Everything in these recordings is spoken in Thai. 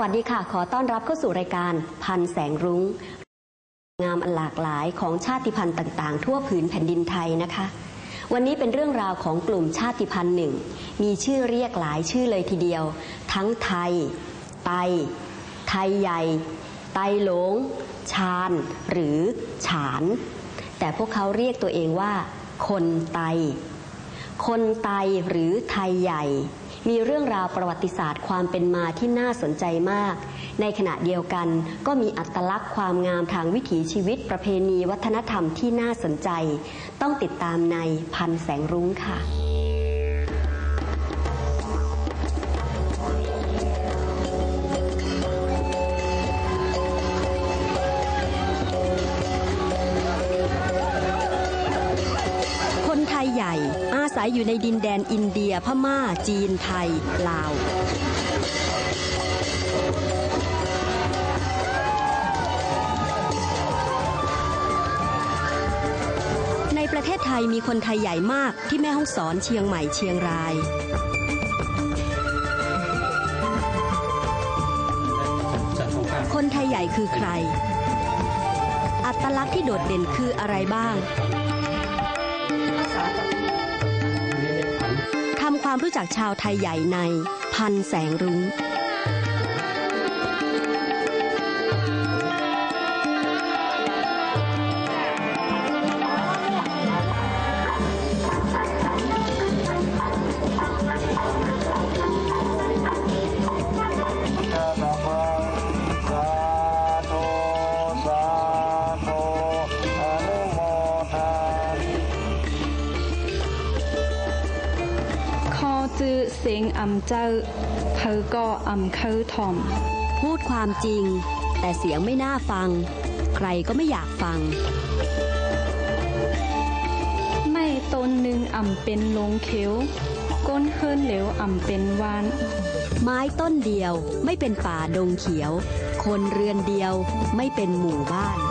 วัสดีค่ะ ขอต้อนรับเข้าสู่รายการพันแสงรุง้ง งามอันหลากหลายของชาติพันธุ์ต่าง ๆ ทั่วผืนแผ่นดินไทยนะคะ วันนี้เป็นเรื่องราวของกลุ่มชาติพันธุ์หนึ่ง มีชื่อเรียกหลายชื่อเลยทีเดียว ทั้งไทย ไต ไทยใหญ่ ไตหลง ชาญ หรือฉาน แต่พวกเขาเรียกตัวเองว่า คนไต คนไตหรือไทยใหญ่ มีเรื่องราวประวัติศาสตร์ความเป็นมาที่น่าสนใจมาก ในขณะเดียวกันก็มีอัตลักษณ์ความงามทางวิถีชีวิตประเพณีวัฒนธรรมที่น่าสนใจ ต้องติดตามในพันแสงรุ้งค่ะ ศัยอยู่ในดินแดนอินเดียพม่า จีนไทย ลาว ในประเทศไทยมีคนไทยใหญ่มากที่แม่ห้องสอนเชียงใหม่เชียงรายคนไทยใหญ่คือใคร อัตลักษณ์ที่โดดเด่นคืออะไรบ้าง ความรู้จักชาวไทยใหญ่ในพันแสงรุ้ง ข้อจื้อเสียงอำเจ้า เขาก็อำเขาทอม พูดความจริง แต่เสียงไม่น่าฟัง ใครก็ไม่อยากฟัง ไม่ต้นหนึ่งอำเป็นลงเขียวก้นเฮิรนเหลวอำเป็นวาน ไม้ต้นเดียวไม่เป็นป่าดงเขียว คนเรือนเดียวไม่เป็นหมู่บ้าน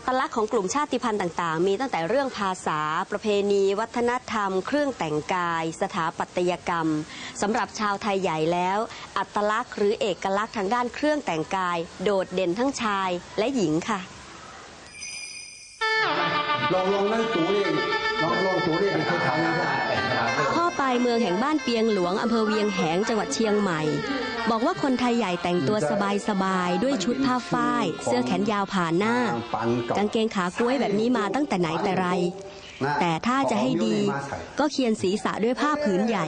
อัตลักษณ์ของกลุ่มชาติพันธุ์ต่าง ๆ มีตั้งแต่เรื่องภาษา ประเพณี วัฒนธรรม เครื่องแต่งกาย สถาปัตยกรรมสำหรับชาวไทยใหญ่แล้ว อัตลักษณ์หรือเอกลักษณ์ทางด้านเครื่องแต่งกาย โดดเด่นทั้งชายและหญิงค่ะลองลองนั่งตูนี่ลองลองตูนี่เป็นเคยทำนะครับพ่อปลายเมืองแห่งบ้านเปียงหลวงอำเภอเวียงแหงจังหวัดเชียงใหม่ บอกว่าคนไทยใหญ่แต่งตัวสบายๆ ด้วยชุดผ้าฝ้าย เสื้อแขนยาวผ่านหน้า กางเกงขากล้วยแบบนี้มาตั้งแต่ไหนแต่ไร แต่ถ้าจะให้ดี ก็เคียนศีรษะด้วยผ้าผืนใหญ่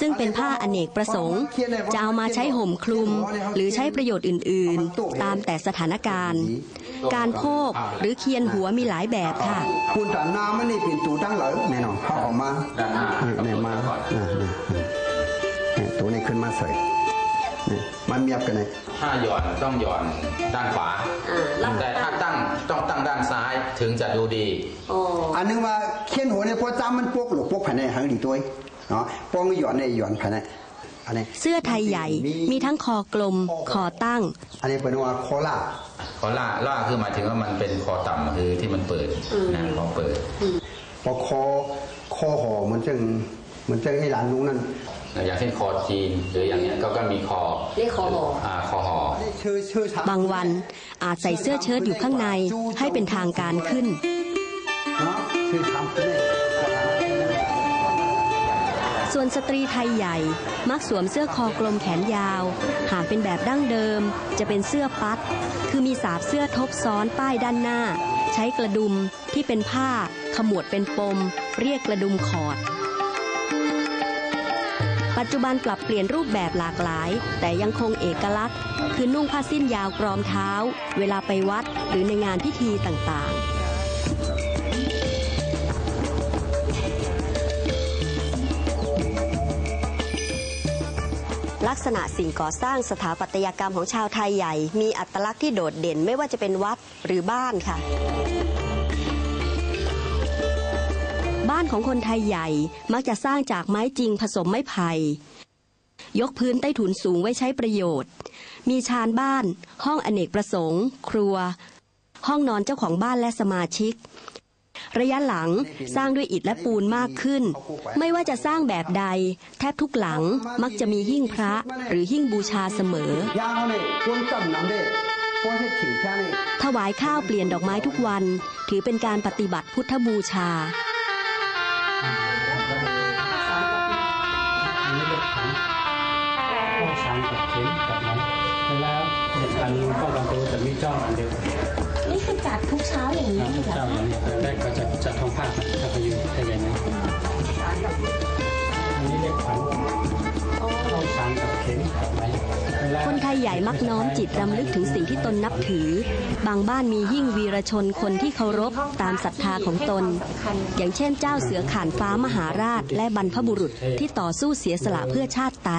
ซึ่งเป็นผ้าอเนกประสงค์ จะเอามาใช้ห่มคลุม หรือใช้ประโยชน์อื่นๆ ตามแต่สถานการณ์ การโพกหรือเคียนหัวมีหลายแบบค่ะคุณตาน้ำมันนี่เป็นตูตั้งเหลอแน่นอนเขาออกมาเนี่ยมาเนี่ยเนี่ยตัวนี้ขึ้นมาใส่เนี่ย มันเมียบกันเลยถ้าหย่อนต้องหย่อนด้านขวาแต่ถ้าตั้งต้องตั้งด้านซ้ายถึงจะดูดีอันนึงว่าเขียนหัวเนี่ยพอจ้ามันปวกหรือปวกภายในหางดีตัวเนาะปองหย่อนในหย่อนภายในอันนี้ เสื้อไทยใหญ่มีทั้งคอกลม คอตั้ง อันนี้เป็นว่าโคราชคอล่าล่าคือหมายถึงว่ามันเป็นคอต่ำคือที่มันเปิดนะคอเปิด พอคอคอห่อมันจึงมันจึงไอ้หลานลุงนั่น อย่างเช่นคอจีน หรืออย่างเงี้ยก็ก็มีคอเรียกคอห่ออ่าคอห่อชื่อชื่อทำบางวันอาจใส่เสื้อเชิ้ตอยู่ข้างในให้เป็นทางการขึ้นเนาะชื่อทำเนี่ยส่วนสตรีไทยใหญ่มักสวมเสื้อคอกลมแขนยาว หากเป็นแบบดั้งเดิม จะเป็นเสื้อปัด คือมีสาบเสื้อทบซ้อนป้ายด้านหน้า ใช้กระดุมที่เป็นผ้าขมวดเป็นปม เรียกกระดุมขอด ปัจจุบันปรับเปลี่ยนรูปแบบหลากหลาย แต่ยังคงเอกลักษณ์ คือนุ่งผ้าสิ้นยาวกรอมเท้า เวลาไปวัดหรือในงานพิธีต่างๆลักษณะสิ่งก่อสร้างสถาปัตยกรรมของชาวไทยใหญ่ มีอัตลักษณ์ที่โดดเด่นไม่ว่าจะเป็นวัดหรือบ้านค่ะ บ้านของคนไทยใหญ่มักจะสร้างจากไม้จริงผสมไม้ไผ่ยกพื้นใต้ถุนสูงไว้ใช้ประโยชน์ มีชานบ้าน ห้องอเนกประสงค์ ครัว ห้องนอนเจ้าของบ้านและสมาชิก ระยะหลังสร้างด้วยอิฐและปูนมากขึ้น ไม่ว่าจะสร้างแบบใด แทบทุกหลังมักจะมีหิ้งพระหรือหิ้งบูชาเสมอ ถวายข้าวเปลี่ยนดอกไม้ทุกวัน ถือเป็นการปฏิบัติพุทธบูชา ข้อสามกับเข็มกับไหนเวลาเด็กอันก็บางตัวจะมีจ้องอันเดียวนี่คือจัดทุกเช้าอย่างนี้นะทุกเจ้าอย่างนี้แรกก็จะจัดทองผ้าถ้าไปอยู่ไทยใหญ่นะอันนี้เรียกขันข้อสามกับเข็มกับไหนคนไทยใหญ่มักน้อมจิตรำลึกถึงสิ่งที่ตนนับถือ บางบ้านมีหิ้งวีรชนคนที่เคารพตามศรัทธาของตน อย่างเช่นเจ้าเสือข่านฟ้ามหาราชและบรรพบุรุษที่ต่อสู้เสียสละเพื่อชาติไท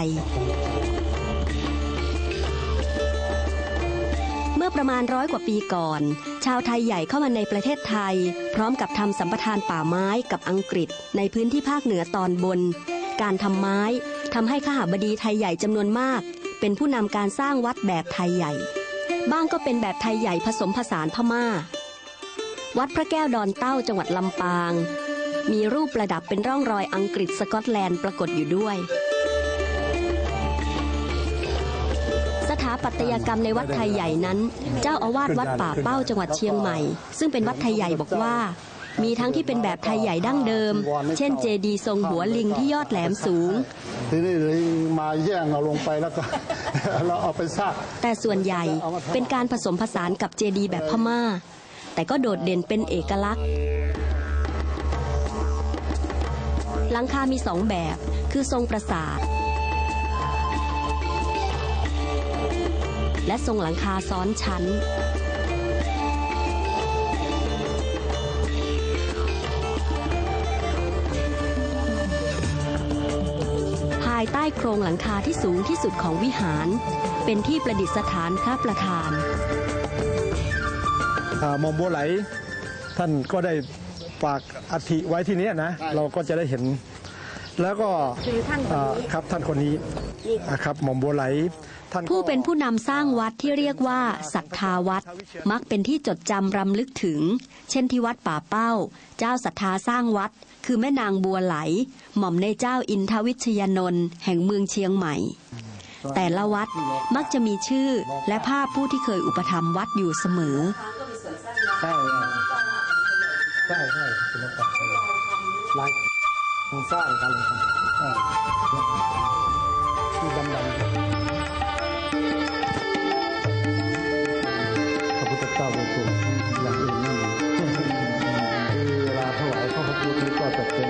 ประมาณร้อยกว่าปีก่อน ชาวไทยใหญ่เข้ามาในประเทศไทย พร้อมกับทำสัมปทานป่าไม้กับอังกฤษ ในพื้นที่ภาคเหนือตอนบน การทำไม้ทำให้ข้าหบดีไทยใหญ่จำนวนมาก เป็นผู้นำการสร้างวัดแบบไทยใหญ่ บ้างก็เป็นแบบไทยใหญ่ผสมผสานพม่า วัดพระแก้วดอนเต้าจังหวัดลำปาง มีรูปประดับเป็นร่องรอยอังกฤษสกอตแลนด์ปรากฏอยู่ด้วย ปัตยกรรมในวัดไทยใหญ่นั้น เจ้าอาวาสวัดป่าเป้าจังหวัดเชียงใหม่ ซึ่งเป็นวัดไทยใหญ่บอกว่า มีทั้งที่เป็นแบบไทยใหญ่ดั้งเดิม เช่นเจดีย์ทรงหัวลิงที่ยอดแหลมสูง ทีนี้เลยมาแย่งเอาลงไปแล้วก็เราเอาไปสร้างแต่ส่วนใหญ่เป็นการผสมผสานกับเจดีย์แบบพม่า แต่ก็โดดเด่นเป็นเอกลักษณ์หลังคามีสองแบบ คือทรงปราสาท และทรงหลังคาซ้อนชั้น ภายใต้โครงหลังคาที่สูงที่สุดของวิหาร เป็นที่ประดิษฐานพระประธานอ่ามอมบัวไหล ท่านก็ได้ฝากอัฐิไว้ที่เนี้ยนะ เราก็จะได้เห็น แล้วก็อ่าครับท่านคนนี้อ่าครับหม่อมบัวไหลท่านก็ ผู้เป็นผู้นำสร้างวัดที่เรียกว่าศรัทธาวัด มักเป็นที่จดจำรำลึกถึง เช่นที่วัดป่าเป้า เจ้าศรัทธาสร้างวัด คือแม่นางบัวไหล หม่อมในเจ้าอินทวิชยานนท์แห่งเมืองเชียงใหม่ แต่ละวัดมักจะมีชื่อและภาพผู้ที่เคยอุปถัมภ์วัดอยู่เสมอใช่ใช่ใช่ศิลปะลายมันสร้างกันเลยครับอ่าที่ดำๆ พระพุทธเจ้าเป็นตัวอย่างอื่นนั่นเองคือเวลาถวายพระพุทธรูปนี่ก็จะเป็น